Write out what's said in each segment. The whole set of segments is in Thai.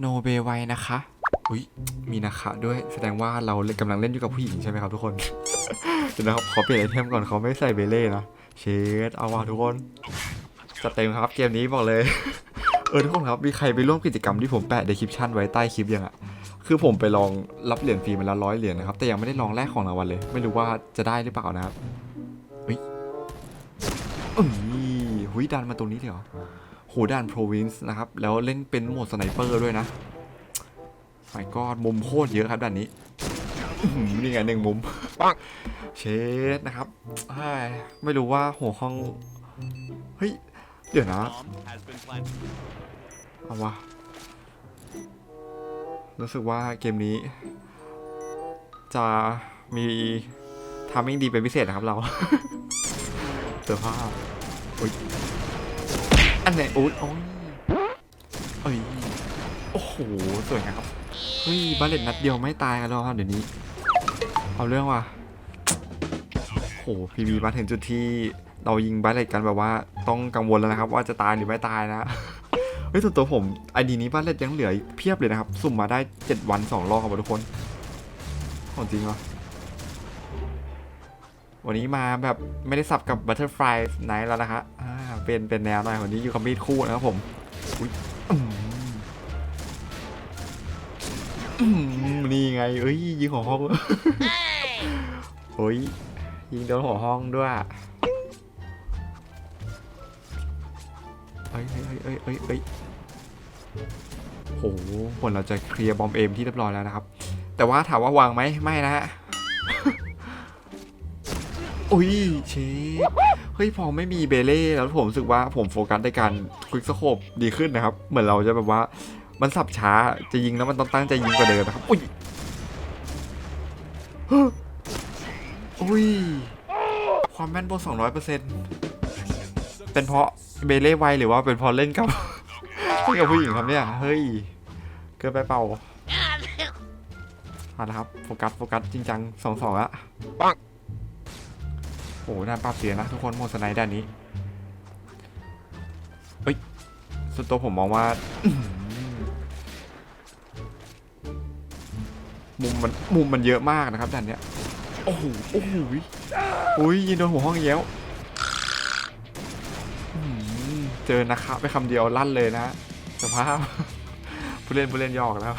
โนเบไวนะคะอุ้ยมีนะคะด้วยแสดงว่าเรากำลังเล่นอยู่กับผู้หญิงใช่ไหมครับทุกคนเดี๋ยวนะครับขอเปลี่ยนไอเทมก่อนเขาไม่ใส่เบเล่นะเชดเอาว่ะทุกคนจะเต็มครับเกมนี้บอกเลยเออทุกคนครับมีใครไปร่วมกิจกรรมที่ผมแปะในคลิปชั่นไว้ใต้คลิปยังอะคือผมไปลองรับเหรียญฟรีมาแล้วร้อยเหรียญนะครับแต่ยังไม่ได้ลองแลกของรางวัลเลย ไม่รู้ว่าจะได้หรือเปล่านะครับเฮ้ยอืมหุยดันมาตรงนี้เลยเหรอ หดันโปรวินซ์นะครับ แล้วเล่นเป็นโหมดสไนเปอร์ด้วยนะไม่ก็มุมโคตรเยอะครับด้านนี้นี่ไงหนึ่งมุมเชดนะครับไม่รู้ว่าหัวห้อง เฮ้ย เดี๋ยวนะเอาวะรู้สึกว่าเกมนี้ จะมีทามิ่งดีเป็นพิเศษนะครับเราเจอผ้าอุ้ย อันไหนอุ้ยโอ้ยเอ้ยโอ้โหสวยงามเฮ้ยบาเลตนัดเดียวไม่ตายกันแล้วครับเดี๋ยวนี้ เอาเรื่องว่ะโอ้โหพีบีมาถึงจุดที่เรายิงบาเลตกันแบบว่าต้องกังวลแล้วนะครับ ว่าจะตายหรือไม่ตายนะเฮ้ยส่วนตัวผมไอดีนี้บาเล็ดยังเหลือเพียบเลยนะครับ สุ่มมาได้ 7 วัน 2 รอบครับทุกคนของจริงเหรอวันนี้มาแบบไม่ได้สับกับ Butterfly Night แล้วนะคะ เป็นเป็นแนวหน่อยวันนี้อยู่กับมีดคู่นะครับผมนี่ไงเอ้ยยิงหัวห้องโอ้ยยิงโดนหัวห้องด้วยเอ้ยเอ้ยเอ้ยเอ้ยเอ้ยโหผลเราจะเคลียร์บอมเอมที่เรียบร้อยแล้วนะครับ แต่ว่าถามว่าวางไหมไม่นะฮะอุ้ยเชฟ เฮ้ยพอไม่มีเบเล่แล้วผมรู้สึกว่าผมโฟกัสในการควิกสโคปดีขึ้นนะครับ เหมือนเราจะแบบว่ามันสับช้าจะยิงแล้วมันต้องตั้งใจยิงกว่าเดิมนะครับอุ้ยอุ้ยความแม่นบวกสองร้อยเปอร์เซ็นต์เป็นเพราะเบเล่ไวหรือว่าเป็นเพราะเล่นกับเล่นกับผู้หญิงครับเนี่ยเฮ้ยเกินไปเปล่าเอาละครับโฟกัสโฟกัสจริงจังสองสองอะปัง โอ้โหน่าปรับเสียนะทุกคนโมสไนด้านนี้เฮ้ยส่วนตัวผมมองว่ามุมมันมุมมันเยอะมากนะครับด้านเนี้ยโอ้โหโอ้โหอุ้ยยิงโดนหัวห้องแย้วเจอนะครับไปคำเดียวลั่นเลยนะสภาพผู้เล่นผู้เล่นยอกแล้ว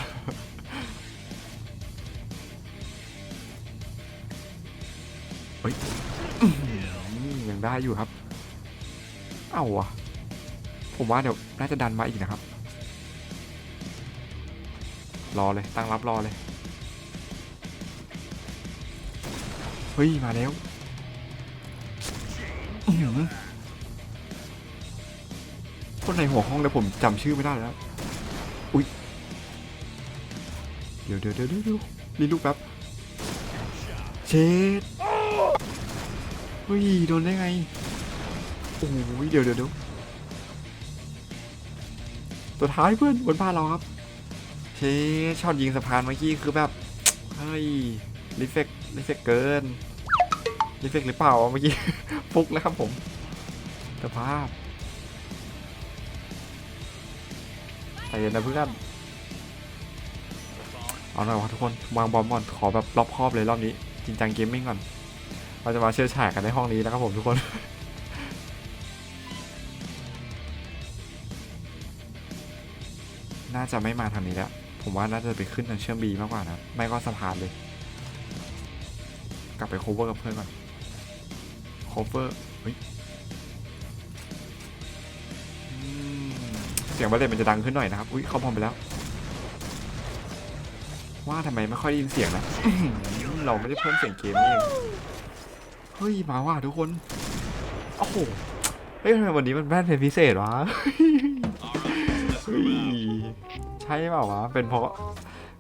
ได้อยู่ครับ เอ้าวะผมว่าเดี๋ยวน่าจะดันมาอีกนะครับ รอเลยตั้งรับรอเลย เฮ้ย มาแล้วคนในหัวห้องเลยผมจำชื่อไม่ได้แล้ว อุ้ย เดี๋ยวเดี๋ยวเดี๋ยวเดี๋ยวรีลูกแป๊บ เชด เฮ้ยโดนได้ไง โอ้ยเดี๋ยวเดี๋ยวเดี๋ยวตัวท้ายเพื่อนบนบ้านเราครับเชช็อตยิงสะพานเมื่อกี้คือแบบ เฮ้ยรีเฟกรีเฟกเกินรีเฟกหรือเปล่าเมื่อกี้ฟุกแล้วครับผมสภาพใจเย็นนะเพื่อนเอาหน่อยวะทุกคนวางบอมก่อนขอแบบรอบครอบเลยรอบนี้ จริงจังเกมมิ่งก่อน เราจะมาเชื่อฉายกันในห้องนี้นะครับผมทุกคนน่าจะไม่มาทางนี้แล้ว ผมว่าน่าจะไปขึ้นทางเชื่อมบีมากกว่านะ ไม่ก็สะพานเลย กลับไป cover กับเพื่อนก่อน cover เฮ้ยอืมเสียงบัลเลตมันจะดังขึ้นหน่อยนะครับ อุ้ยเข้าพอมไปแล้ว ว่าทำไมไม่ค่อยได้ยินเสียงนะ เราไม่ได้เพิ่มเสียงเกมนี่เอง เฮ้ย มาว่ะทุกคน โอ้โห เฮ้ยทำไมวันนี้มันแม่นเป็นพิเศษวะใช่เปล่าวะ เป็นเพราะ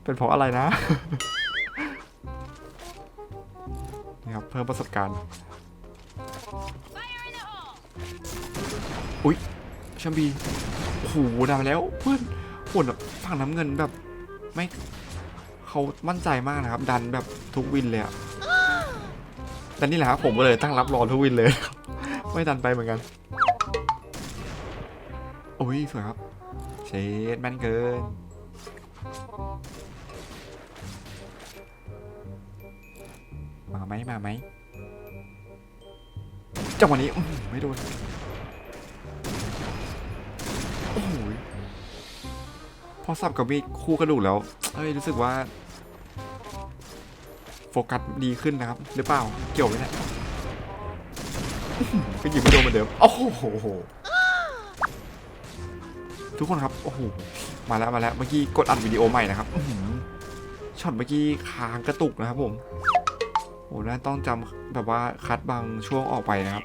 เป็นเพราะอะไรนะ นี่ครับ เพิ่มประสบการณ์ อุ๊ยแชมบีโอ้โหดาแล้วเพื่อนผลแบบฝั่งน้ำเงินแบบไม่เขามั่นใจมากนะครับ ดันแบบทุกวินเลยอะ แต่นี่แหละครับผมก็เลยตั้งรับรอทุกวินเลย ไม่ดันไปเหมือนกันโอ้ยสวยครับ เชดแม่นเกิน มาไหมมาไหมจังหวะนี้ไม่โดนโอ้ยพอสับกับมีดคู่กระดูกแล้วเฮ้ยรู้สึกว่า กัสดีขึ้นนะครับ หรือเปล่า เกี่ยวไหมเนี่ยอื้อหือก็ยิงไม่โดนเหมือนเดิม โอ้โห ทุกคนครับ โอ้โห มาแล้วมาแล้ว เมื่อกี้กดอัดวิดีโอใหม่นะครับช็อตเมื่อกี้ค้างกระตุกนะครับผมโอ้น่าต้องจำแบบว่าคัดบางช่วงออกไปนะครับ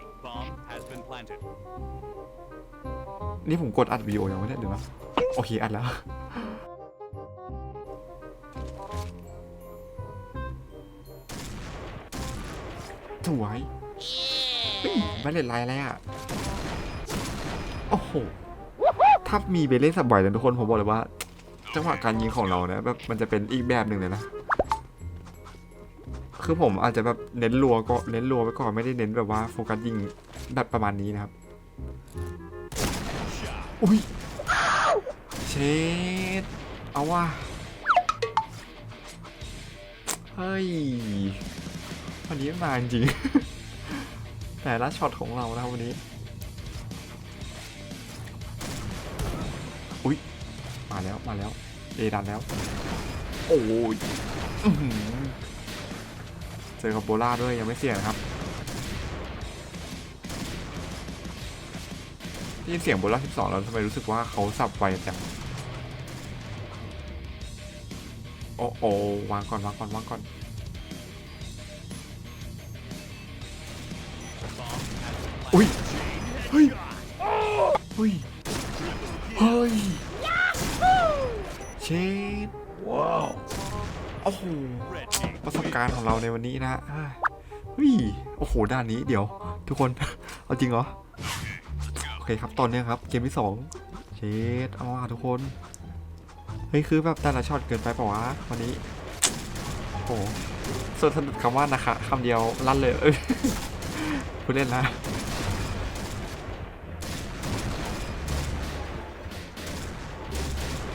นี่ผมกดอัดวิดีโอยังไม่ได้เดี๋ยวนะ โอเค อัดแล้ว สวยเฮ้ยไม่เล่นไรอะไรอะโอ้โหถ้ามีเบลเล่นสับบ่อยนะทุกคนผมบอกเลยว่า จังหวะการยิงของเราเนี่ยแบบมันจะเป็นอีกแบบหนึ่งเลยนะคือผมอาจจะแบบเน้นรัวก็เน้นรัวไว้ก่อนไม่ได้เน้นแบบว่าโฟกัสยิงแบบประมาณนี้นะครับ อุ้ยเชดเอาว่าเฮ้ย วันนี้มาจริง แต่ละช็อตของเรานะวันนี้ อุ้ยมาแล้วมาแล้วเอดันแล้ว โอ้ยเจอกับโบล่าด้วยยังไม่เสี่ยงครับได้ยินเสียงโบล่า12 แล้วทำไมรู้สึกว่าเขาสับไวจัง โอ้โอวางก่อนวางก่อนวางก่อน อุ้ยเฮ้ยเฮ้ยเฮ้ยเชดว้าวโอ้โหประสบการณ์ของเราในวันนี้นะฮะเฮ้ยโอ้โหด้านนี้เดี๋ยว ทุกคนเอาจริงเหรอโอเคครับตอนนี้ครับเกมที่สองเชดเอาว่ะทุกคนเฮ้ยคือแบบแต่ละช็อตเกินไปป่าวะวันนี้โอ้โหส่วนสนุดคำว่านะคะคำเดียวลั่นเลยเอ้ยพูดเล่นนะ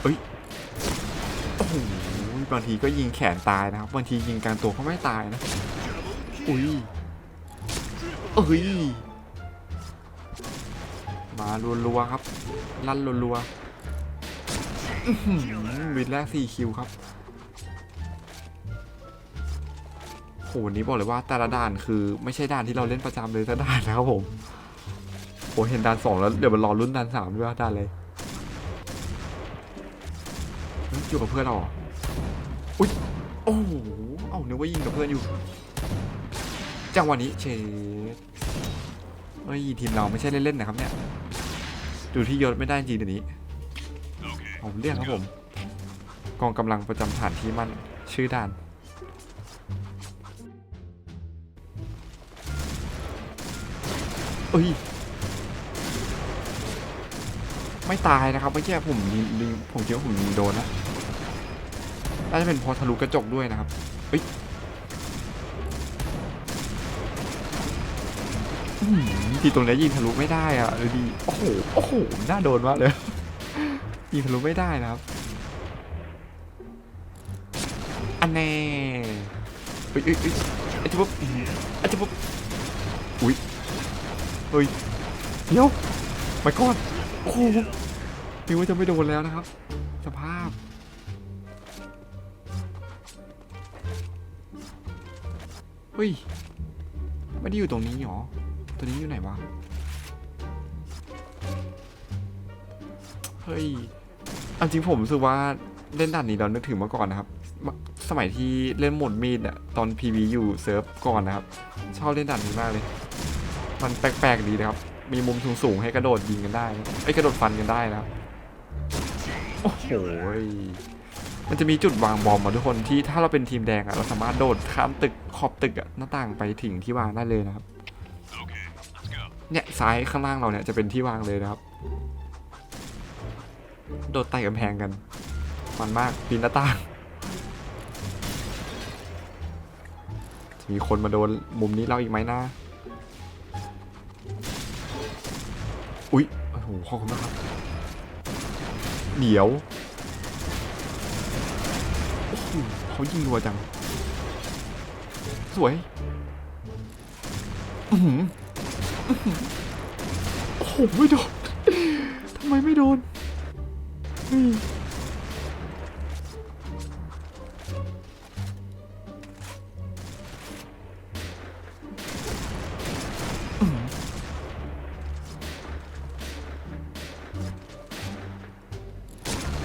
เอ้ยโอ้โหบางทีก็ยิงแขนตายนะครับบางทียิงกลางตัวก็ไม่ตายนะอุ้ยเอ้ยมารัวๆครับ ลั่นรัวๆวินแรก4คิวครับโหวันนี้บอกเลยว่าแต่ละด่านคือไม่ใช่ด่านที่เราเล่นประจำเลยแต่ด่านนะครับผมโหเห็นด่านสองแล้วเดี๋ยวมันรอรุ่นด่านสามด้วยว่าด่านอะไรเฮ้ย อยู่กับเพื่อนเราออุ้ยโอ้โหเอ้านึกว่ายิงกับเพื่อนอยู่ จังหวะนี้เชดเฮ้ยทีมเราไม่ใช่เล่นๆนะครับเนี่ยดูที่ยศไม่ได้จริงเดี๋ยวนี้ผมเรียกครับผม กองกำลังประจำฐานที่มั่นชื่อด่านเอ้ยไม่ตายนะครับเมื่อกี้ผมยิงยิงผมคิดว่าผมยิงโดนนะ น่าจะเป็นพอทะลุกระจกด้วยนะครับเอ้ยทีตรงนี้ยิงทะลุไม่ได้อะดูดีโอ้โหโอ้โหน่าโดนมากเลยยิงทะลุไม่ได้นะครับ อันแน่เอ้ยเอ้ยเอ้ยไอ้จิ๊บอื้อหือไอ้จิ๊บอุ้ยเฮ้ยเดี๋ยวไม่ก่อนโอ้โหนึกว่าจะไม่โดนแล้วนะครับ สภาพ เฮ้ย ไม่ได้อยู่ตรงนี้หรอ ตัวนี้อยู่ไหนวะ เฮ้ยอจริงผมรู้สึกว่าเล่นด่านนี้เรานึกถึงเมื่อก่อนนะครับ สมัยที่เล่นหมดมีดอะตอน PV อยู่เซิร์ฟก่อนนะครับ ชอบเล่นด่านนี้มากเลย มันแปลกๆดีนะครับ มีมุมสูงๆให้กระโดดยิงกันได้ไอ้กระโดดฟันกันได้นะครับโอ้โห มันจะมีจุดวางบอมมาทุกคนที่ถ้าเราเป็นทีมแดงอะเราสามารถโดดข้ามตึกขอบตึกอะหน้าต่างไปถึงที่วางได้เลยนะครับเนี่ยซ้ายข้างล่างเราเนี่ยจะเป็นที่วางเลยนะครับ โดดไต่กำแพงกันมันมากปีนหน้าต่างจะมีคนมาโดนมุมนี้เราอีกไหมนะอุ๊ยโอ้โหขอบคุณมากครับเดี๋ยว เขายิงรัวจัง สวยอื้อหืออื้อหือโอ้โหไม่โดนทำไมไม่โดนอื้อหือ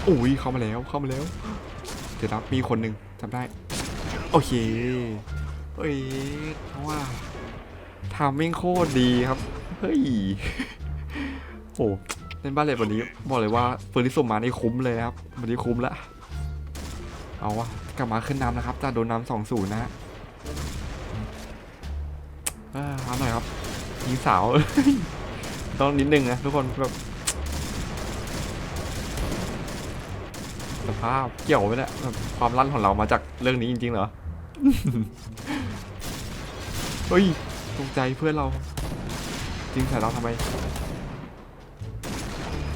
โอ้ยเข้ามาแล้วเข้ามาแล้ว เดี๋ยวมีคนหนึ่งจำได้ โอเคเฮ้ยเพราะว่าทามมิ่งโคตรดีครับ เฮ้ยโอ้เล่นบ้านเลยวันนี้บอกเลยว่าเฟอร์นิสมมานี่คุ้มเลยครับ วันนี้คุ้มละเอาวะกลับมาขึ้นน้ำนะครับจากโดนน้ำสองศูนย์นะฮะออเอาหน่อยครับยิงสาว ต้องนิดนึงนะทุกคนแบบ สภาพเกี่ยวไหมเนี่ยแบบความลั่นของเรามาจากเรื่องนี้จริงๆเหรอ เฮ้ยตกใจเพื่อนเรา จริงใส่เราทำไม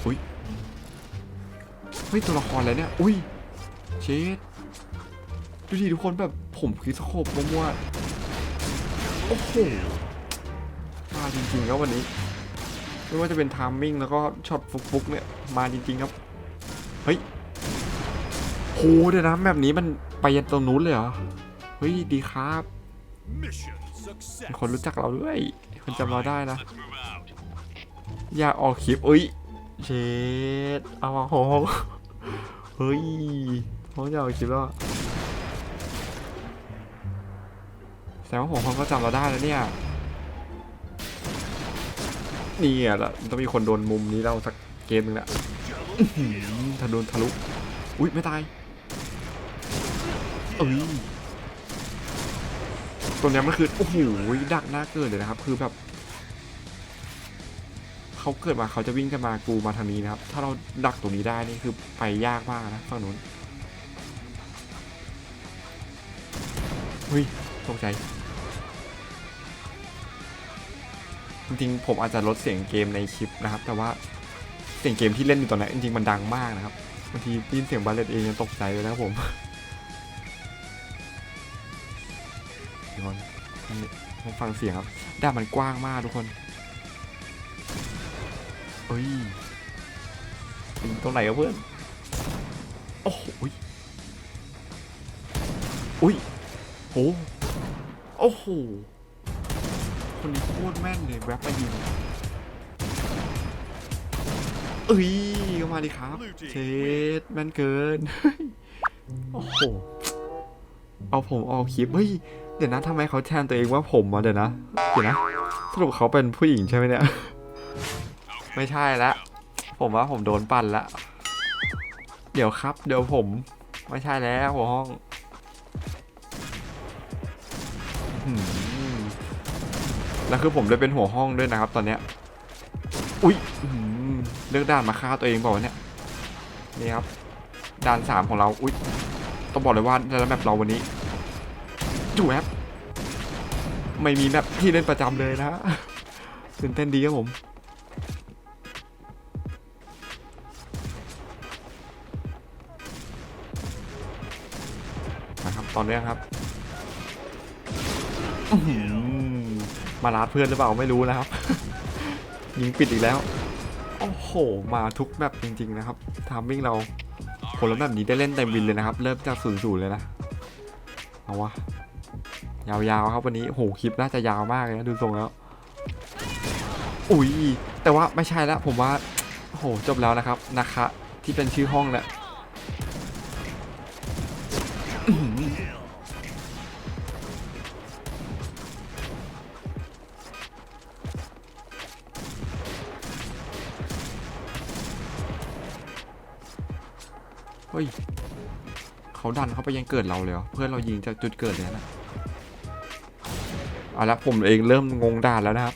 อุ้ย เฮ้ยตัวละครอะไรเนี่ย อุ้ย เชดดูดิทุกคนแบบผมคือสโคบมั่วๆโอ้โหมาจริงๆครับวันนี้ ไม่ว่าจะเป็นทามมิ่งแล้วก็ช็อตฟุกๆเนี่ย มาจริงๆครับ เฮ้ย โหเดี๋ยวนะแบบนี้มันไปยันตรงนู้นเลยเหรอ เฮ้ย ดีครับมีคนรู้จักเราด้วยคนจำเราได้นะ อยากออกคลิปอุ้ยเชดเอามาโหเฮ้ยเขาจะออกคลิปแล้วะแสดงว่าผมเขาก็จำเราได้แล้วเนี่ยนี่อะละต้องมีคนโดนมุมนี้เราสักเกมหนึงแหละถ้าโดนทะลุ อุ้ยไม่ตาย เอ้ยตัวเนี้ยมันคือโอ้โหดักหน้าเกินเลยนะครับ คือแบบเขาเกิดมาเขาจะวิ่งกันมากูมาทางนี้นะครับ ถ้าเราดักตรงนี้ได้นี่คือไปยากมากนะฝั่งนู้นเฮ้ยตกใจจริงๆผมอาจจะลดเสียงเกมในคลิปนะครับ แต่ว่าเสียงเกมที่เล่นอยู่ตอนนี้จริงๆมันดังมากนะครับบางทีได้ยินเสียงบาเลตเองยังตกใจเลยนะครับผม ทุกคนนี่ผมฟังเสียงครับด้านมันกว้างมากทุกคนเอ้ยถึงตรงไหนครับเพื่อน โอ้โหอุ๊ยอุ้ยโห โอ้โห คนนี้โคตรแม่นเลยแวบมายิงเอ้ยก็มาดิครับ เชดแม่นเกิน โอ้โห เอาผมเอาคลิปเฮ้ยเดี๋ยวนะทำไมเขาแทนตัวเองว่าผมอะเดี๋ยวนะเดี๋ยวนะสรุปเขาเป็นผู้หญิงใช่ไหมเนี่ย ไม่ใช่ละผมว่าผมโดนปั่นละเดี๋ยวครับ เดี๋ยวผม ไม่ใช่แล้วหัวห้องแล้วคือผมได้เป็นหัวห้องด้วยนะครับ ตอนเนี้ยอุ๊ยเลือกด่านมาฆ่าตัวเองเปล่าเนี่ยนี่ครับด่านสามของเราอุ๊ย ต้องบอกเลยว่าในแมปเราวันนี้จูแอปไม่มีแมปที่เล่นประจำเลยนะตื่นเต้นดีครับผมนะครับตอนนี้ครับมาลาดเพื่อนหรือเปล่าไม่รู้นะครับ ยิงปิดอีกแล้ว โอ้โห มาทุกแมปจริง ๆ นะครับทามมิ่งเรา คนแล้วแบบนี้ได้เล่นเต็มวินเลยนะครับ เริ่มจากศูนย์ศูนย์เลยนะ เอาวะ ยาวๆครับวันนี้โหคลิปน่าจะยาวมากเลยนะดูทรงแล้ว อุ้ย แต่ว่าไม่ใช่แล้วผมว่าโหจบแล้วนะครับนะคะที่เป็นชื่อห้องแหละ เขาดันเข้าไปยังเกิดเราเลยเหรอเพื่อนเรายิงจากจุดเกิดเลยนะเอาละผมเองเริ่มงงด่านแล้วนะครับ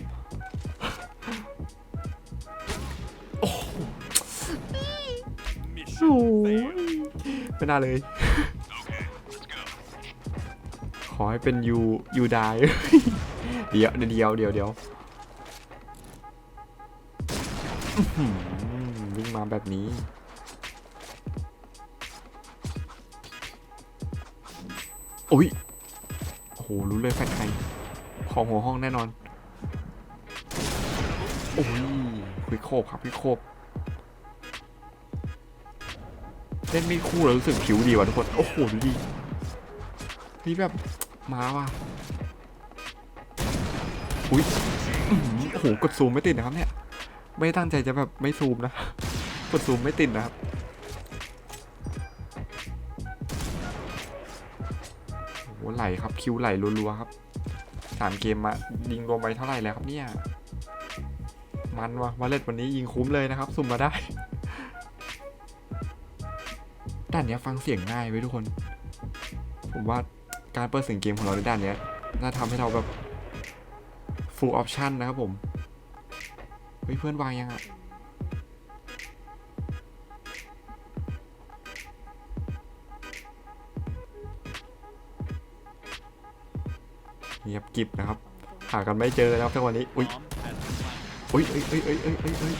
โอ้โหไม่น่าเลย ขอให้เป็นยูยูไดเดี๋ยวเดี๋ยวเดี๋ยวเดี๋ยววิ่งมาแบบนี้ โอ้ยโอ้โหรู้เลยแฟนใคร ของหัวห้องแน่นอน โอ้ยคุยโคบครับคุยโคบเล่นไม่คู่แล้วรู้สึกผิวดีว่ะทุกคน โอ้โหดูดินี่แบบมาว่ะอุ้ยโอ้โหกดซูมไม่ติดนะครับเนี่ย ไม่ตั้งใจจะแบบไม่ซูมนะ กดซูมไม่ติดนะครับ ไหลครับคิวไหลรัวๆครับสามเกมมายิงรวมไปเท่าไหร่แล้วครับเนี่ยมันวะวาเลตวันนี้ยิงคุ้มเลยนะครับ สุ่มมาได้ด้านเนี้ยฟังเสียงง่ายไว้ทุกคน ผมว่าการเปิดเสียงเกมของเราในด้านเนี้ยน่าทำให้เราแบบ full option นะครับผม เฮ้ยเพื่อนวางยังอะ เงียบกิบนะครับ หากันไม่เจอนะครับทั้งวันนี้ อุ้ย อุ้ยเอ้ยเอ้ยเอ้ยเอ้ยเอ้ยเอ้ย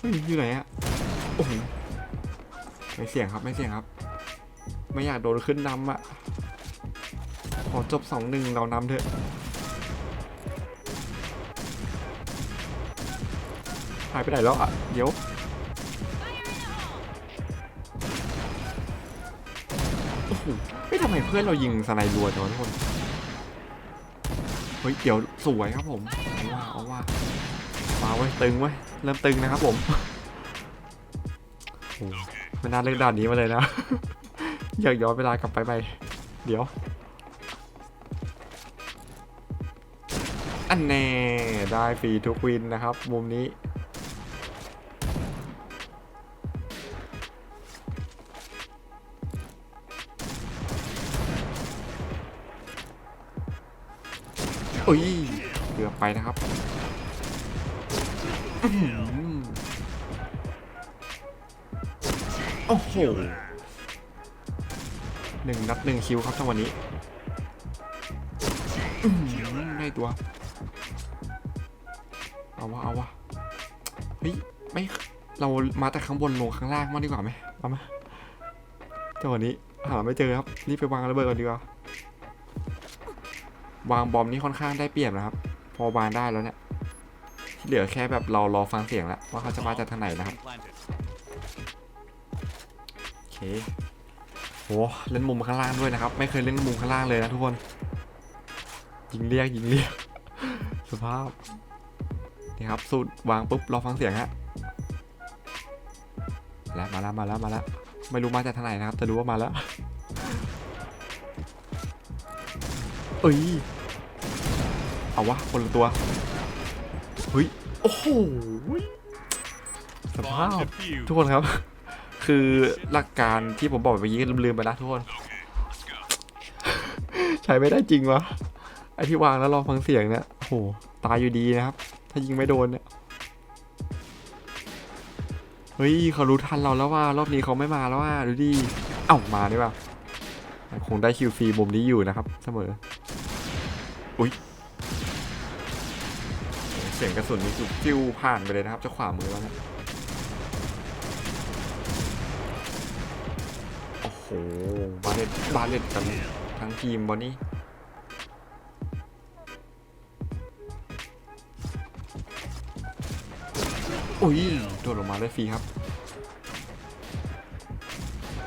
เฮ้ยอยู่ไหนอะโอ้โหไม่เสี่ยงครับไม่เสี่ยงครับ ไม่อยากโดนขึ้นนำอะขอจบสองหนึ่งเรานำเถอะหายไปไหนแล้วอะเดี๋ยว โอ้โหไม่ทำไมเพื่อนเรายิงสไนรัวจังวะทุกคน เฮ้ยเดี๋ยวสวยครับผมเอาว่าเอาว่ามาเว้ยตึงเว้ยเริ่มตึงนะครับผมโอ้ไม่น่าเลือกด่านนี้มาเลยนะอยากย้อนเวลากลับไปไปเดี๋ยว อันแน่ได้ฟรีทุกวินนะครับ มุมนี้ อุ้ยเกือบไปนะครับโอ้โหหนึ่งนัดหนึ่งคิวครับทั้งวันนี้ได้ตัว เอาวะเอาวะเฮ้ยไม่เรามาแต่ข้างบนลงข้างล่างมากดีกว่าไหมเอามาจังหวะนี้หาไม่เจอครับรีบไปวางระเบิดก่อนดีกว่า วางบอมนี่ค่อนข้างได้เปรียบนะครับ พอวางได้แล้วเนี่ยที่เหลือแค่แบบเรารอฟังเสียงแล้วว่าเขาจะมาจากทางไหนนะครับโอเคโหเล่นมุมข้างล่างด้วยนะครับ ไม่เคยเล่นมุมข้างล่างเลยนะทุกคนยิงเรียกยิงเรียกสภาพนี่ครับสูตรวางปุ๊บรอฟังเสียงฮะแล้วมาแล้วมาแล้วมาแล้วไม่รู้มาจากทางไหนนะครับแต่รู้ว่ามาแล้วเอ้ย เอาวะ คนละตัวเฮ้ยโอ้โหสภา Bomb พ defused. ทุกคนครับ คือหลักการที่ผมบอกไปเมื่อกี้ลืมๆไปนะทุกคน ใช้ไม่ได้จริงวะไอที่วางแล้วรอฟังเสียงเนี่ยโอ้โหตายอยู่ดีนะครับ ถ้ายิงไม่โดนเนี่ยเฮ้ยเขารู้ทันเราแล้วว่ารอบนี้เขาไม่มาแล้วว่าดูดิเอ้ามานี่ว่าคงได้คิวฟรีมุมนี้อยู่นะครับ เสมอ อุ้ย เสียงกระสุนนี่คือฟิวผ่านไปเลยนะครับจะขวามือแล้วนะโอ้โหบาเลตบาเลตกันทั้งทีมบอนี่อุ้ยโดดลงมาได้ฟรีครับ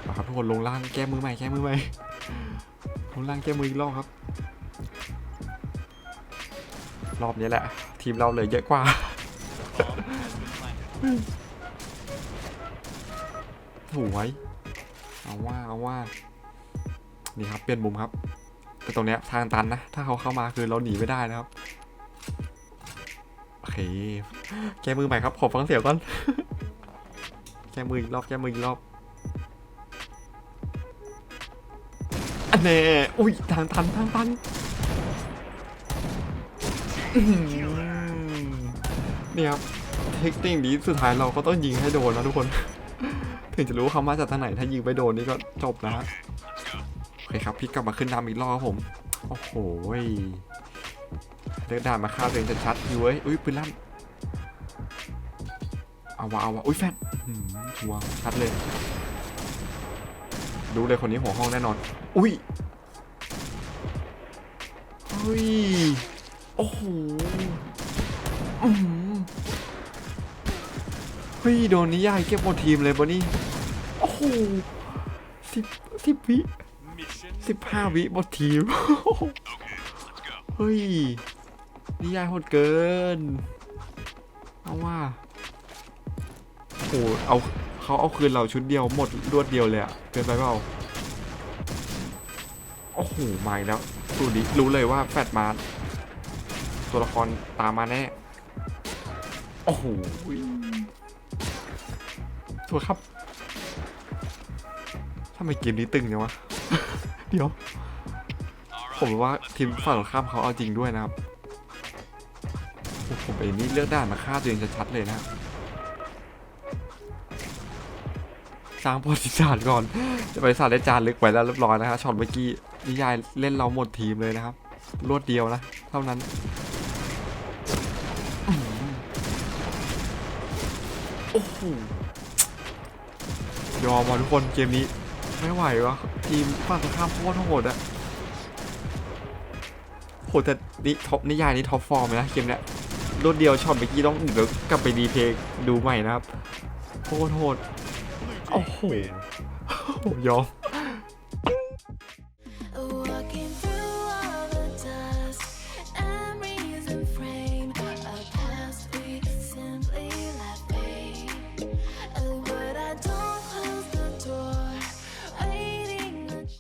มาครับทุกคนลงล่างแก้มือใหม่แก้มือใหม่ลงล่างแก้มืออีกรอบครับ รอบนี้แหละ ทีมเราเลือเยอะกว่า สวย เอาว่าเอาว่า นี่ครับเปลี่ยนมุมครับแต่ตรงเนี้ยทางตันนะ ถ้าเขาเข้ามาคือเราหนีไม่ได้นะครับ โอเค แก้มือใหม่ครับ ขอฟังเสียงก่อน แก้มืออีกรอบ แก้มืออีกรอบ อันเน่อุ้ย ทางตัน ทางตัน นี่ครับเทคนิคนี้สุดท้ายเราก็ต้องยิงให้โดนนะทุกคน ถึงจะรู้ว่าเขามาจากทางไหนถ้ายิงไม่โดนนี่ก็จบนะฮะโอเคครับพี่กลับมาขึ้นนำอีกรอบครับผม โอ้โหเลือกด่านมาฆ่าตัวเองชัดๆอยู่เว้ยอุ้ยปืนลั่นเอาวะเอาวะอุ้ยแฟนชัวชัดเลยรู้เลยคนนี้หัวห้องแน่นอน อุ้ยเฮ้ย อ้โหอื้อหือเฮ้ยโดนนิยายเก็บหมดทีมเลยบอนี่โอ้โหสิบสิบวิสิบห้าวิหมดทีมเฮ้ยนิยายโหดเกินเอาว่าโอ้เอาเขาเอาคืนเราชุดเดียวหมดรวดเดียวเลยอะเกินไปเปล่าโอ้โหไมาอีกแล้วดูดิรู้เลยว่าแฟดมา ตัวละครตามมาแน่ โอ้โหตัวครับทำไมเกมนี้ตึงจังวะ เดี๋ยว ผมว่าทีมฝั่งตรงข้ามเขาเอาจริงด้วยนะครับโอ้ผมเองนี่เลือกด้านมาฆ่าตัวเองชัดๆเลยนะ สร้างประวัติศาสตร์ก่อน จะไปศาสตร์ได้จานลึกไว้แล้วเรียบร้อยนะฮะช็อตเมื่อกี้นิยายเล่นเราหมดทีมเลยนะครับ รวดเดียวนะ เท่านั้น โอ้โหยอมว่ะทุกคนเกมนี้ ไม่ไหววะทีมฝั่งตรงข้ามโคตรโหดอะโหแต่นี่ท็อปนิยายนี่ท็อปฟอร์มเลยนะเกมเนี้ยรวดเดียวช็อตเมื่อกี้ต้องเดี๋ยวกลับไปดีเพลงดูใหม่นะครับโคตรโหดโอ้โหยอม